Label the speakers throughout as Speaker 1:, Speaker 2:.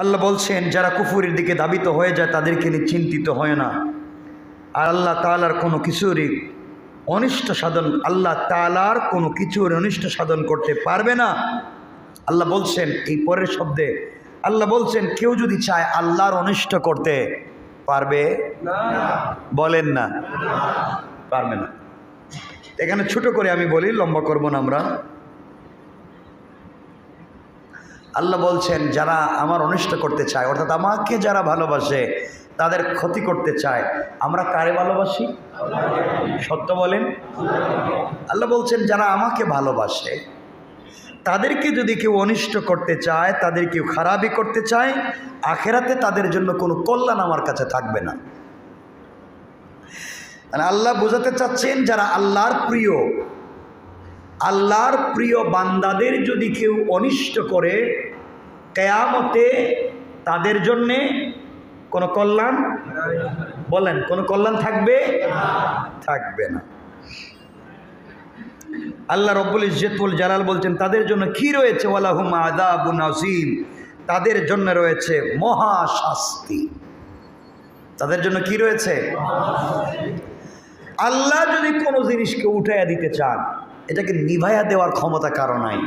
Speaker 1: আল্লাহ বলছেন, যারা কুফুরের দিকে দাবিত হয়ে যায়, তাদেরকে নিয়ে চিন্তিত হয় না। আর আল্লাহ তালার কোনো কিছুরই অনিষ্ট সাধন, আল্লাহ তালার কোনো কিছুর অনিষ্ট সাধন করতে পারবে না। আল্লাহ বলছেন, এই পরের শব্দে আল্লাহ বলছেন, কেউ যদি চায় আল্লাহর অনিষ্ট করতে, পারবে? বলেন না। পারবে না। এখানে ছোট করে আমি বলি, লম্বা করব না আমরা। আল্লাহ বলছেন, যারা আমার অনিষ্ট করতে চায়, অর্থাৎ আমাকে যারা ভালোবাসে, তাদের ক্ষতি করতে চায়, আমরা কারে ভালোবাসি? সত্য বলেন? আল্লাহ বলছেন, যারা আমাকে ভালোবাসে, তাদেরকে যদি কেউ অনিষ্ট করতে চায়, তাদের কেউ খারাপই করতে চায়, আখেরাতে তাদের জন্য কোনো কল্যাণ আমার কাছে থাকবে না। মানে আল্লাহ বোঝাতে চাচ্ছেন, যারা আল্লাহর প্রিয় আল্লাহর প্রিয় বান্দাদের যদি কেউ অনিষ্ট করে কেয়ামতে তাদের জন্যে কোনো কল্যাণ? বলেন, কোনো কল্যাণ থাকবে? থাকবে না। আল্লাহ রব্বুল ইজ্জতুল জালাল বলছেন, তাদের জন্য কি রয়েছে? ওয়ালাহুম আদাবুন আসিম তাদের জন্য রয়েছে মহা শাস্তি তাদের জন্য কি রয়েছে? আল্লাহ যদি কোনো জিনিসকে উঠাইয়া দিতে চান, এটাকে নিভাইয়া দেওয়ার ক্ষমতা কারও নাই।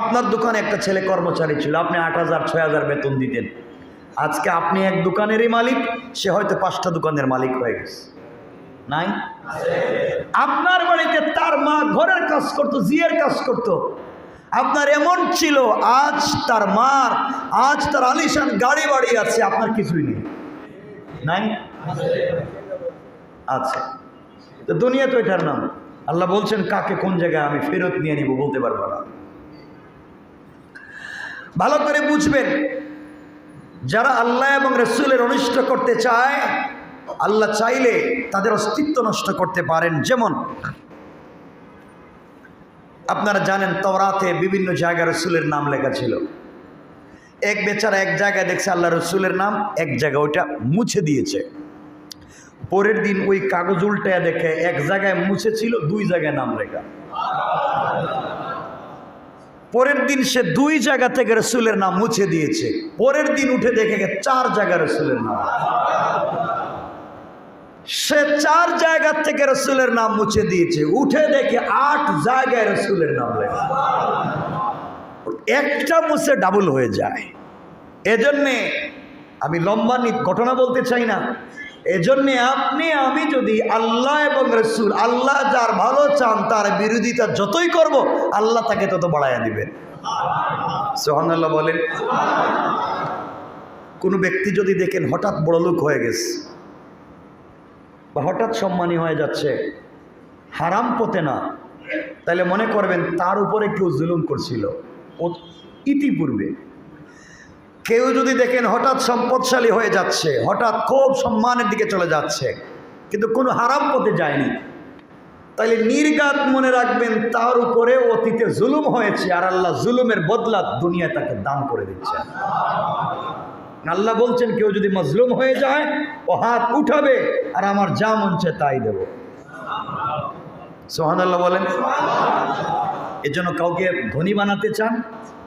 Speaker 1: আপনার দোকানে একটা ছেলে কর্মচারী ছিল, আপনি আট হাজার, ছয় হাজার বেতন দিতেন। আজকে আপনি এক দোকানেরই মালিক, সে হয়তো পাঁচটা দোকানের মালিক হয়ে গেছে। নাই? আপনার বাড়িতে তার মা ঘরের কাজ করতো, জিয়ের কাজ করত। আপনার এমন ছিল, আজ তার মার, আজ তার আলিশান গাড়ি বাড়ি আছে, আপনার কিছুই নেই। নাই? আচ্ছা তো দুনিয়া তো এটার নাম। আল্লাহ বলছেন, কাকে কোন জায়গায় আমি ফেরত নিয়ে নিব বলতে পারব না। ভালো করে বুঝবেন। যারা আল্লাহ এবং রসুলের অনিষ্ট করতে চায়, আল্লাহ চাইলে তাদের অস্তিত্ব নষ্ট করতে পারেন। যেমন, আপনারা জানেন তওরাতে বিভিন্ন জায়গায় রসুলের নাম লেখা ছিল। এক বেচারা এক জায়গায় দেখছে আল্লাহ রসুলের নাম, এক জায়গায় ওইটা মুছে দিয়েছে। পরের দিন ওই কাগজ উল্টায় দেখে এক জায়গায় মুছে ছিল দুই জায়গায় নাম লেখা। পরের দিন সে দুই জায়গা থেকে রসুলের নাম মুছে দিয়েছে। পরের দিন উঠে দেখে গে চার জায়গা রসুলের নাম। সে চার জায়গা থেকে রসুলের নাম মুছে দিয়েছে। উঠে দেখে আট জায়গায় রসুলের নাম লেখা। একটা মুছে ডাবল হয়ে যায়। এজন্যে আমি লম্বা ঘটনা বলতে চাই না। এজন্যে আপনি, আমি যদি আল্লাহ এবং রসুল, আল্লাহ যার ভালো চান, তার বিরোধিতা যতই করব, আল্লাহ তাকে তত বাড়াইয়া দিবেন। সোহান আল্লাহ বলেন, কোনো ব্যক্তি যদি দেখেন হঠাৎ বড় লোক হয়ে গেছে, বা হঠাৎ সম্মানী হয়ে যাচ্ছে, হারাম পথে না, তাহলে মনে করবেন তার উপরে কেউ জুলুম করছিল। ইতিপূর্বে কেউ যদি দেখেন হঠাৎ সম্পদশালী হয়ে যাচ্ছে, হঠাৎ খুব সম্মানের দিকে চলে যাচ্ছে, কিন্তু কোনো হারাম পথে যায়নি, তাইলে নির্গাত মনে রাখবেন তার উপরে অতীতে জুলুম হয়েছে আর আল্লাহ জুলুমের বদলা দুনিয়া তাকে দান করে দিচ্ছে। আল্লাহ বলছেন, কেউ যদি মজলুম হয়ে যায়, ও হাত উঠাবে আর আমার যা মন চায় তাই দেব। সোহান আল্লাহ বলেন এজন্য কাউকে ধনী বানাতে চান?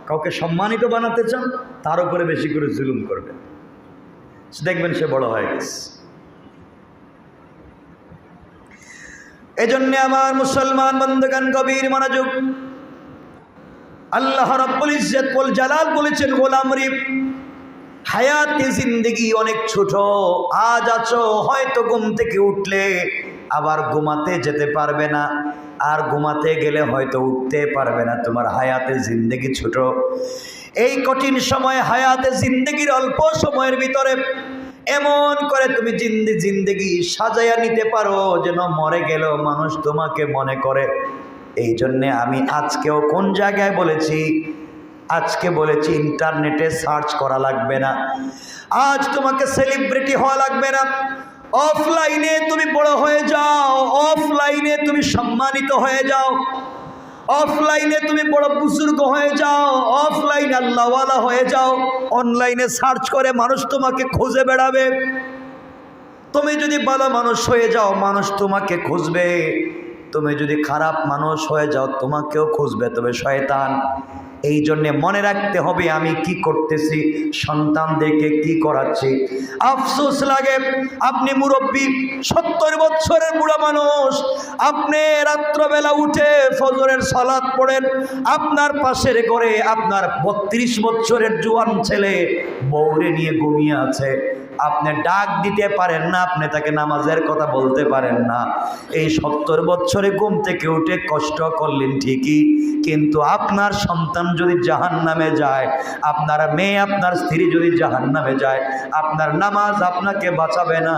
Speaker 1: কাউকে সম্মানিত বানাতে চান, তার উপরে বেশি করে জুলুম করবেন দেখবেন সে বড় হয়ে গেছে। এজন্য আমার মুসলমান বন্ধুগান কবির মনোযোগ। আল্লাহ রব্বুল ইজ্জত বল জালাল বলেছেন, গোলাম রিপ হায়াতে জিন্দগি অনেক ছোট, আজ আছো, হয়তো ঘুম থেকে উঠলে আবার ঘুমাতে যেতে পারবে না। আর ঘুমাতে গেলে হয়তো উঠতে পারবে না। তোমার হায়াতে জিন্দগি ছোট। এই কঠিন সময় হায়াতে জিন্দগির অল্প সময়ের ভিতরে এমন করে তুমি জিন্দি জিন্দগি সাজাইয়া নিতে পারো, যেন মরে গেল মানুষ তোমাকে মনে করে। এই জন্যে আমি আজকেও কোন জায়গায় বলেছি, আজকে বলেছি ইন্টারনেটে সার্চ করা লাগবে না। আজ তোমাকে সেলিব্রিটি হওয়া লাগবে না। অফলাইনে তুমি বড় হয়ে যাও। অফলাইনে তুমি সম্মানিত হয়ে যাও। অফলাইনে তুমি বড় বুজুর্গ হয়ে যাও। অফলাইন আল্লাহওয়ালা হয়ে যাও। অনলাইনে সার্চ করে মানুষ তোমাকে খুঁজে বেড়াবে। তুমি যদি ভালো মানুষ হয়ে যাও, মানুষ তোমাকে খুঁজবে। তুমি যদি খারাপ মানুষ হয়ে যাও, তোমাকেও খুঁজবে। তবে শয়তান এই জন্যে মনে রাখতে হবে আমি কি করতেছি, সন্তানদেরকে কি করাচ্ছি। আফসোস লাগে, আপনি মুরব্বী, সত্তর বছরের বুড়া মানুষ, আপনি রাত্রবেলা উঠে ফজরের সালাদ পড়েন, আপনার পাশের ঘরে আপনার বত্রিশ বছরের জুয়ান ছেলে বৌরে নিয়ে ঘুমিয়ে আছে। আপনি ডাক দিতে পারেন না, আপনি তাকে নামাজের কথা বলতে পারেন না। এই সত্তর বছরে ঘুম থেকে উঠে কষ্ট করলেন ঠিকই, কিন্তু আপনার সন্তান যদি জাহান নামে যায়, আপনার মেয়ে, আপনার স্ত্রী যদি জাহান নামে যায়, আপনার নামাজ আপনাকে বাঁচাবে না,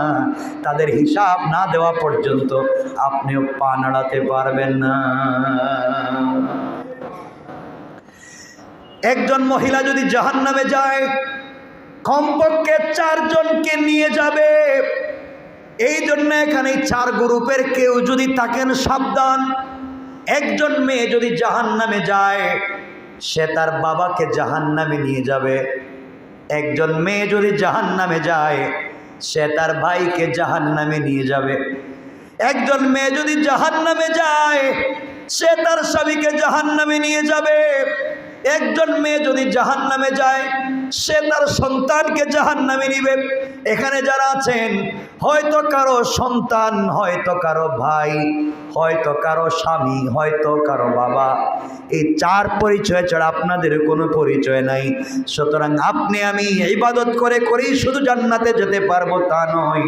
Speaker 1: তাদের হিসাব না দেওয়া পর্যন্ত আপনিও পা নাড়াতে পারবেন না। একজন মহিলা যদি জাহান নামে যায় কমপক্ষে চারজনকে নিয়ে যাবে। এই জন্য এখানে চার গ্রুপের কেউ যদি থাকেন সাবধান। একজন মেয়ে যদি জাহান নামে যায়, সে তার বাবাকে জাহান নামে নিয়ে যাবে। একজন মেয়ে যদি জাহান নামে যায়, সে তার ভাইকে জাহান নামে নিয়ে যাবে। একজন মেয়ে যদি জাহান নামে যায়, সে তার স্বামীকে জাহান নামে নিয়ে যাবে। একজন মেয়ে যদি জাহান নামে যায় সে তার সন্তানকে জাহান নামে নিবে। এখানে যারা আছেন, হয়তো কারও সন্তান, হয়তো কারও ভাই, হয়তো কারও স্বামী, হয়তো কারও বাবা। এই চার পরিচয় ছাড়া আপনাদের কোনো পরিচয় নাই। সুতরাং আপনি, আমি ইবাদত করে করেই শুধু জান্নাতে যেতে পারব তা নয়।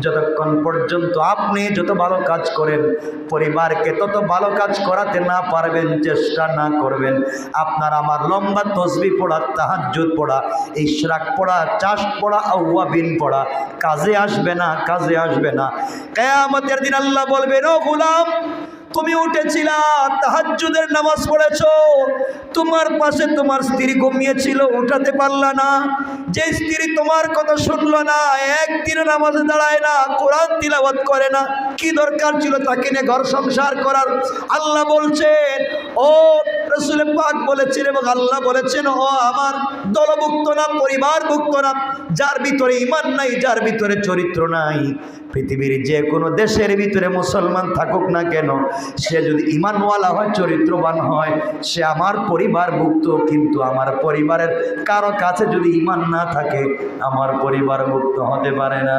Speaker 1: যতক্ষণ পর্যন্ত আপনি যত ভালো কাজ করেন, পরিবারকে তত ভালো কাজ করাতে না পারবেন, চেষ্টা না করবেন, আপনার আমার লম্বা তসবি পড়া, তাহাজ্জুদ পড়া ইশরাক পড়া, চাষ পড়া, আউয়া বিন পড়া। কাজে আসবে না, কাজে আসবে না। কেয়ামতের দিন আল্লাহ বলবেন, ও গুলাম, তুমি উঠেছিলা, তাহাজ্জুদের নামাজ পড়েছো। তোমার পাশে তোমার স্ত্রী ঘুমিয়েছিল, উঠাতে পারলা না। যে স্ত্রী তোমার কথা শুনলো না একদিন নামাজে দাঁড়ায় না, কোরআন তিলাবাত করে না। কি দরকার ছিল তাকে নিয়ে ঘর সংসার করার? আল্লাহ বলছেন, ও রসুল পাক বলেছেন এবং আল্লাহ বলেছেন, ও আমার দলভুক্ত না পরিবার পরিবারভুক্ত না, যার ভিতরে ইমান নাই, যার ভিতরে চরিত্র নাই। পৃথিবীর যে কোনো দেশের ভিতরে মুসলমান থাকুক না কেন, সে যদি ইমানওয়ালা হয়, চরিত্রবান হয়, সে আমার পরিবারভুক্ত, কিন্তু আমার পরিবারের কারও কাছে যদি ইমান না থাকে, আমার পরিবার মুক্ত হতে পারে না।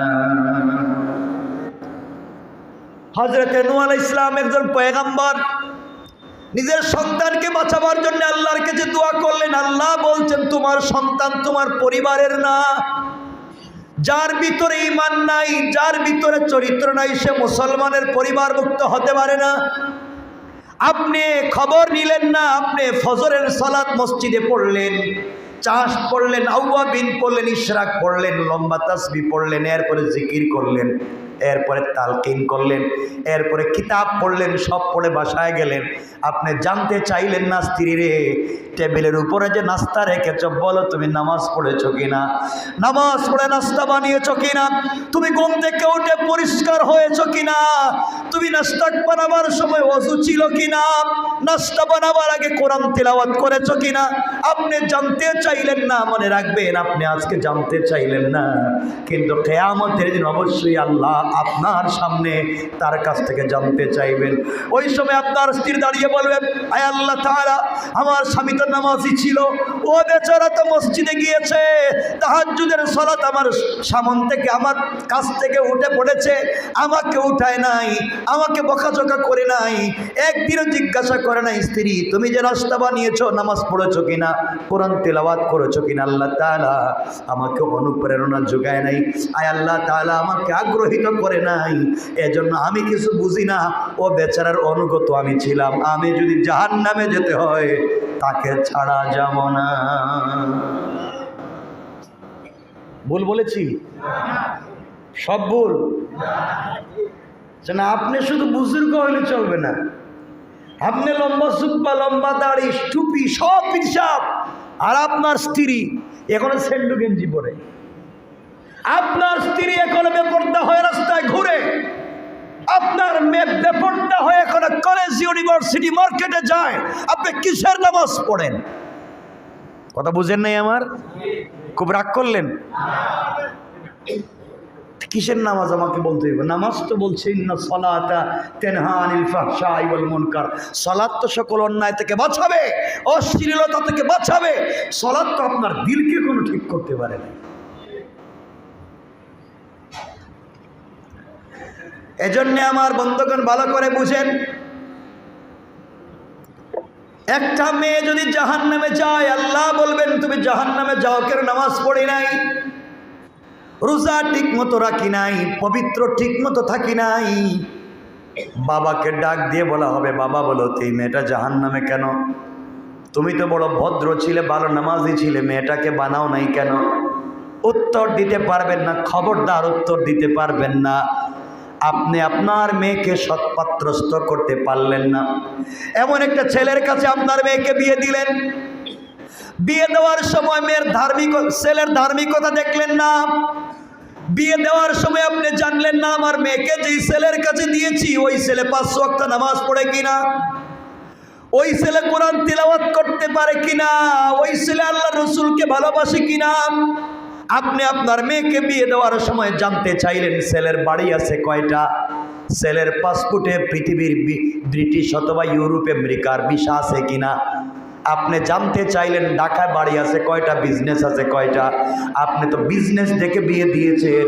Speaker 1: হজরত নুয়াল ইসলাম একজন পয়গাম্বর নিজের সন্তানকে বাঁচাবার জন্য আল্লাহর কাছে দোয়া করলেন, আল্লাহ বলছেন, তোমার সন্তান তোমার পরিবারের না। যার ভিতরে ইমান নাই, যার ভিতরে চরিত্র নাই, সে মুসলমানের পরিবারভুক্ত হতে পারে না। আপনি খবর নিলেন না, আপনি ফজরের সালাত মসজিদে পড়লেন, চাষ পড়লেন, আউয়াবিন পড়লেন, ইশরাক পড়লেন, লম্বা তাসবি পড়লেন, এরপরে জিকির করলেন। এরপরে তালকিন করলেন, এরপরে কিতাব পড়লেন, সব পড়ে বাসায় গেলেন। আপনি জানতে চাইলেন না স্ত্রী রে, টেবিলের উপরে যে নাস্তা রেখেছ, বলো তুমি নামাজ পড়েছো কিনা? নামাজ পড়ে নাস্তা বানিয়েছো কিনা? তুমি ঘুম থেকে উঠে পরিষ্কার হয়েছো কিনা? তুমি নাস্তা বানাবার সময় অজু ছিল কিনা? নাস্তা বানাবার আগে কোরআন তেলাওয়াত করেছ কিনা? আপনি জানতে চাইলেন না, মনে রাখবেন, আপনি আজকে জানতে চাইলেন না। কিন্তু কেয়ামতের দিন অবশ্যই আল্লাহ আপনার সামনে তার কাছ থেকে জানতে চাইবেন। ওই সময় আপনার স্ত্রী দাঁড়িয়ে বলবেন আয় আল্লাহ তাহারা আমার স্বামী তো নামাজি ছিল ও বেচারা তো মসজিদে গিয়েছে তাহাজুদের সলাত আমার সামন থেকে, আমার কাছ থেকে উঠে পড়েছে, আমাকে উঠায় নাই, আমাকে বকাঝকা করে নাই, একদিনও জিজ্ঞাসা করে নাই, স্ত্রী, তুমি যে রাস্তা বানিয়েছো, নামাজ পড়েছো কিনা, কোরআন তেলাওয়াত করেছ কিনা, আল্লাহ তাআলা আমাকে অনুপ্রেরণা যোগায় নাই, আয় আল্লাহ তাআলা আমাকে আগ্রহিত করে নাই, এজন্য আমি কিছু বুঝি না, ও বেচারার অনুগত আমি ছিলাম, আমি যদি জাহান নামে যেতে হয়, তাকে ছাড়া যাব না। ভুল বলেছি? সব ভুল? না আপনি শুধু বুজুর্গ হলে চলবে না। আপনি লম্বা সুপ্পা, লম্বা দাড়ি, টুপি, সব পিসাব আর আপনার স্ত্রী এখনও সেন্ডু গেঞ্জি পরে। আপনার স্ত্রী এখন বেপর্দা হয়ে রাস্তায় ঘুরে। আপনার মেয়ে বেপর্দা হয়ে এখনও কলেজ ইউনিভার্সিটি মার্কেটে যায়। আপনি কিসের নামাজ পড়েন? কথা বুঝেন নাই আমার? খুব রাগ করলেন? কিসের নামাজ আমাকে বলতে হবে নামাজ তো বলছে না সলাতা তেনহা আনিল ফাহশাই ওয়াল মুনকার। সলাত তো সকল অন্যায় থেকে বাঁচাবে, অশ্লীলতা থেকে বাঁচাবে। সলাত তো আপনার দিলকে কোনো ঠিক করতে পারে না। এজন্য আমার বন্ধুগণ ভালো করে বুঝেন একটা মেয়ে যদি জাহান নামে যায়, আল্লাহ বলবেন, তুমি জাহান নামে যাও, কেন নামাজ পড়ি নাই? রোজা ঠিক মতো রাখি নাই, পবিত্র ঠিক মতো থাকি নাই। বাবাকে ডাক দিয়ে বলা হবে, বাবা, বলো তুই মেয়েটা জাহান নামে কেন? তুমি তো বড় ভদ্র ছিলে, ভালো নামাজি ছিলে, মেয়েটাকে বানাও নাই কেন? উত্তর দিতে পারবেন না, খবরদার উত্তর দিতে পারবেন না। আপনি আপনার মেয়েকে সৎপাত্রস্থ করতে পারলেন না। এমন একটা ছেলের কাছে আপনার মেয়েকে বিয়ে দিলেন। বিয়ে দেওয়ার সময় মেয়ের ধার্মিক, ছেলের ধার্মিকতা দেখলেন না। বিয়ে দেওয়ার সময় আপনি জানলেন না, আমার মেয়েকে যেই ছেলের কাছে দিয়েছি, ওই ছেলে পাঁচশো একটা নামাজ পড়ে কিনা? ওই ছেলে কোরআন তিলাওয়াত করতে পারে কিনা? ওই ছেলে আল্লাহ রসুলকে ভালোবাসে কিনা? আপনি আপনার মেয়েকে বিয়ে দেওয়ার সময় জানতে চাইলেন ছেলের বাড়ি আছে কয়টা? ছেলের পাসপোর্টে পৃথিবীর ব্রিটিশ অথবা ইউরোপ আমেরিকার ভিসা আছে কিনা? আপনি জানতে চাইলেন ঢাকায় বাড়ি আছে, কয়টা বিজনেস আছে, কয়টা? আপনি তো বিজনেস দেখে বিয়ে দিয়েছেন,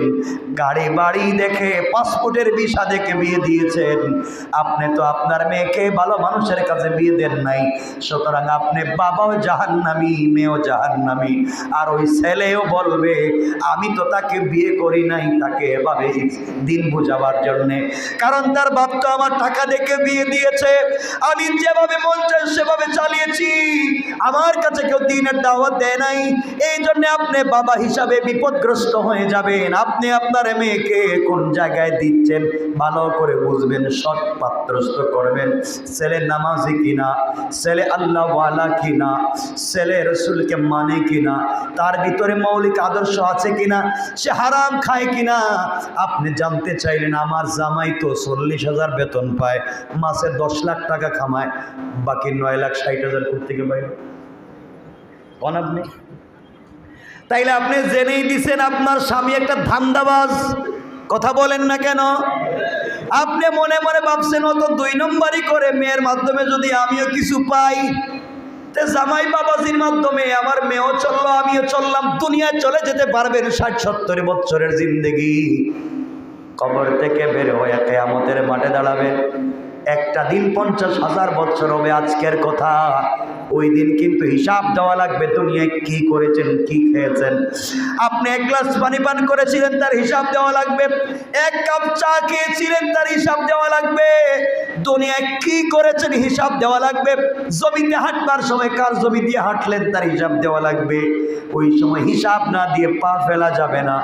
Speaker 1: গাড়ি বাড়ি দেখে পাসপোর্টের ভিসা দেখে বিয়ে দিয়েছেন। আপনি তো আপনার মেয়েকে ভালো মানুষের কাছে বিয়ে দেন নাই। সুতরাং আপনি বাবাও জাহান্নামি, মেয়েও জাহান্নামি। আর ওই ছেলেও বলবে, আমি তো তাকে বিয়ে করি নাই, তাকে এভাবে দিন বুঝাবার জন্যে। কারণ তার বাপ তো আমার টাকা দেখে বিয়ে দিয়েছে। আমি যেভাবে চালিয়েছি আমার কাছে কেউ দিনের দাওয়াত দেয় নাই। এই জন্য আপনি বাবা হিসাবে বিপদগ্রস্ত হয়ে যাবেন। আপনি আপনার মেয়েকে কোন জায়গায় দিচ্ছেন? ভালো করে বুঝবেন সৎ পাত্রস্থ করবেন। ছেলে নামাজি কিনা? ছেলে আল্লাহওয়ালা কিনা? ছেলে রসুলকে মানে কিনা? তার ভিতরে মৌলিক আদর্শ আছে কিনা? সে হারাম খায় কিনা? আপনি জানতে চাইলেন, আমার জামাই তো চল্লিশ হাজার বেতন পায়, মাসে দশ লাখ টাকা কামায় বাকি নয় লাখ ষাট হাজার থেকে পাইল কোন আপনি তাইলে আপনি জেনেই দিছেন আপনার স্বামী একটা ধান্দাবাজ। কথা বলেন না কেন? আপনি মনে মনে ভাবছেন অত দুই নম্বরই করে মেয়ের মাধ্যমে যদি আমিও কিছু পাই। তে জামাই বাবাজির মাধ্যমে আমার মেয়েও চলল, আমিও চললাম, দুনিয়ায় চলে যেতে পারবেন ষাট সত্তর বছরের জিন্দগি। কবর থেকে বের হয়ে কেয়ামতের মাঠে দাঁড়াবেন। একটা দিন পঞ্চাশ হাজার বছর হবে আজকের কথা। ওই দিন কিন্তু হিসাব দেওয়া লাগবে দুনিয়ায় কি করেছেন, কি খেয়েছেন। আপনি এক গ্লাস পানি পান করেছিলেন, তার হিসাব দেওয়া লাগবে। এক কাপ চা খেয়েছিলেন, তার হিসাব দেওয়া লাগবে। দুনিয়ায় কি করেছেন, হিসাব দেওয়া লাগবে। জমিতে হাঁটবার সময় কার জমি দিয়ে হাঁটলেন, তার হিসাব দেওয়া লাগবে। ওই সময় হিসাব না দিয়ে পা ফেলা যাবে না।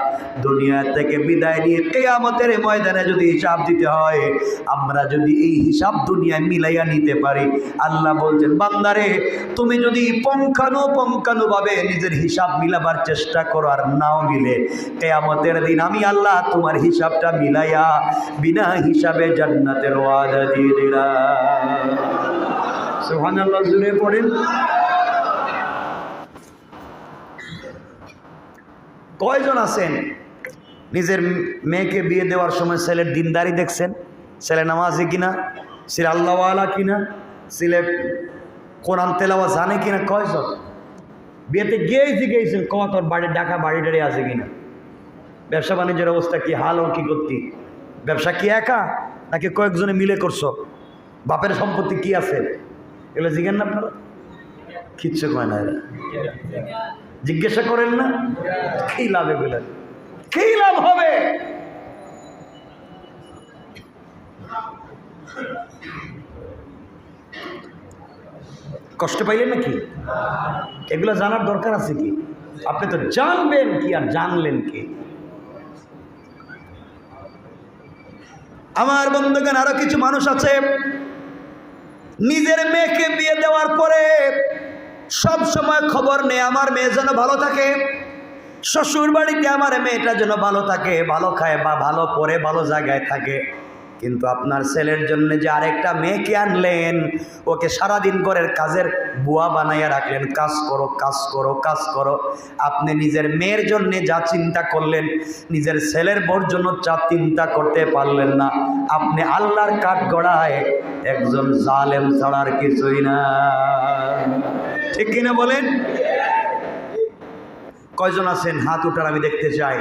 Speaker 1: দুনিয়া থেকে বিদায় নিয়ে কেয়ামতের ময়দানে যদি হিসাব দিতে হয়, আমরা যদি এই হিসাব দুনিয়ায় মিলাইয়া নিতে পারি। আল্লাহ বলছেন, বান্দারে, তুমি যদি পঙ্খানু পঙ্খানু ভাবে নিজের হিসাব মিলাবার চেষ্টা করো আর নাও মিলে, কেয়ামতের দিন আমি আল্লাহ তোমার হিসাবটা মিলাইয়া বিনা হিসাবে জান্নাতের ওয়াদা দিয়ে দিলাম। সুবহানাল্লাহ জুড়ে পড়েন। কয়জন আছেন? নিজের মেয়েকে বিয়ে দেওয়ার সময় ছেলের দিনদারি দেখছেন? ছেলে নামাজি কিনা? ছেলে আল্লাহওয়ালা কিনা? ছেলে কোরআন তেলাওয়া জানে কিনা? কয়জন? বিয়েতে গিয়েই জিজ্ঞেসেন ক তোর বাড়ি ডাকা বাড়ি টাড়ি আছে কিনা? ব্যবসা বাণিজ্যের অবস্থা কি হাল ও কি করতি ব্যবসা কি একা? নাকি কয়েকজনে মিলে করছ? বাপের সম্পত্তি কি আছে? এগুলো জিজ্ঞেন না আপনারা? কিচ্ছু কয় না এরা। জিজ্ঞাসা করেন না, কি লাভ এগুলো? কি লাভ হবে? কষ্ট পাইলেন নাকি? এগুলো জানার দরকার আছে কি? আপনি তো জানবেন কি আর জানলেন কি? আমার বন্ধুগণ, আরও কিছু মানুষ আছে। নিজের মেয়েকে বিয়ে দেওয়ার পরে সব সময় খবর নেই, আমার মেয়ে যেন ভালো থাকে। শ্বশুর বাড়িতে আমার মেয়েটা যেন ভালো থাকে, ভালো খায় বা ভালো পরে ভালো জায়গায় থাকে। কিন্তু আপনার ছেলের জন্য যে আরেকটা মেয়েকে আনলেন, ওকে সারাদিন ঘরের কাজের বুয়া বানাইয়া রাখলেন। কাজ করো কাজ করো কাজ করো। আপনি নিজের মেয়ের জন্য যা চিন্তা করলেন, নিজের ছেলের বোর জন্য যা চিন্তা করতে পারলেন না। আপনি আল্লাহর কাঠ গড়ায় একজন জালেম ছাড়ার কিছুই না। ঠিক কিনা বলেন? কয়জন আছেন? হাত উঠার আমি দেখতে চাই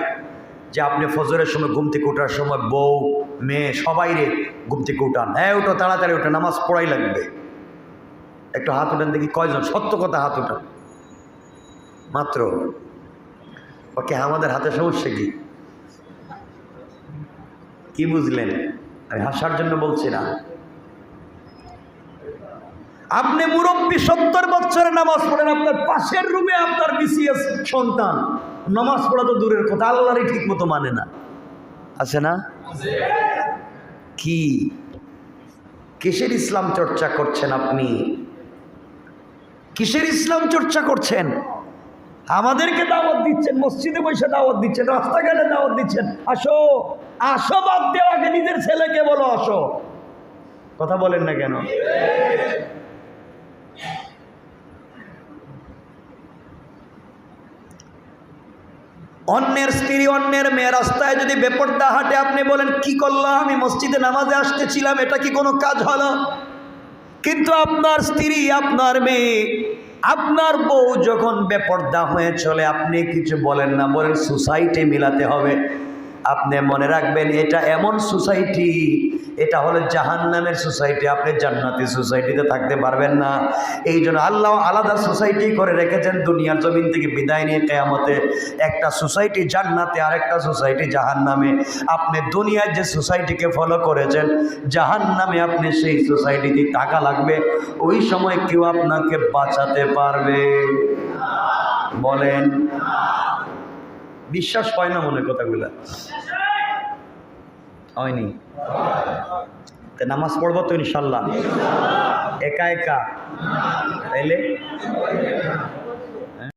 Speaker 1: যে আপনি ফজরের সময়, ঘুম থেকে ওঠার সময় বউ মেয়ে সবাই রে ঘুম থেকে উঠান। হ্যাঁ ওটা তাড়াতাড়ি উঠে, নামাজ পড়াই লাগবে। একটু হাত উঠান দেখি কয়জন, সত্য কথা হাত উঠান। মাত্র? ওকে, আমাদের হাতে সমস্যা কি? কি বুঝলেন? আমি হাসার জন্য বলছি না। আপনি মুরব্বী সত্তর বছরের নামাজ পড়েন, আপনার পাশের রুমে আপনার বিসিএস সন্তান। নামাজ পড়া তো দূরের কথা, আল্লাহরই ঠিক মতো মানে না। আছে না? কি? কিসের ইসলাম চর্চা করছেন আপনি? কিসের ইসলাম চর্চা করছেন? আমাদেরকে দাওয়াত দিচ্ছেন, মসজিদে বসে দাওয়াত দিচ্ছেন, রাস্তাঘাটে দাওয়াত দিচ্ছেন। আসো আসো বাদ দেওয়াকে নিজের ছেলেকে বলো, আসো। কথা বলেন না কেন? অন্যের স্ত্রী, অন্যের মেয়ে, রাস্তায় যদি বেপর্দা হাটে, আপনি বলেন, কি করলাম? আমি মসজিদে নামাজে আসতেছিলাম, এটা কি কোনো কাজ হলো? কিন্তু আপনার স্ত্রী, আপনার মেয়ে, আপনার বউ যখন বেপর্দা হয়ে চলে, আপনি কিছু বলেন না, বলেন, সোসাইটি মিলাতে হবে। আপনি মনে রাখবেন, এটা এমন সোসাইটি এটা হলো জাহান্নামের সোসাইটি। আপনি জান্নাতি সোসাইটিতে থাকতে পারবেন না। এই জন্য আল্লাহ আলাদা সোসাইটি করে রেখেছেন, দুনিয়ার জমিন থেকে বিদায় নিয়ে কেয়ামতে। একটা সোসাইটি জান্নাতে আর একটা সোসাইটি জাহান্নামে। আপনি দুনিয়ার যে সোসাইটিকে ফলো করেছেন, জাহান্নামে আপনি সেই সোসাইটিতে টাকা লাগবে। ওই সময় কেউ আপনাকে বাঁচাতে পারবে। বলেন। বিশ্বাস হয় না মনে কথাগুলা? হয়নি। নামাজ পড়ব তো ইনশাল্লাহ। একা একা। তাইলে?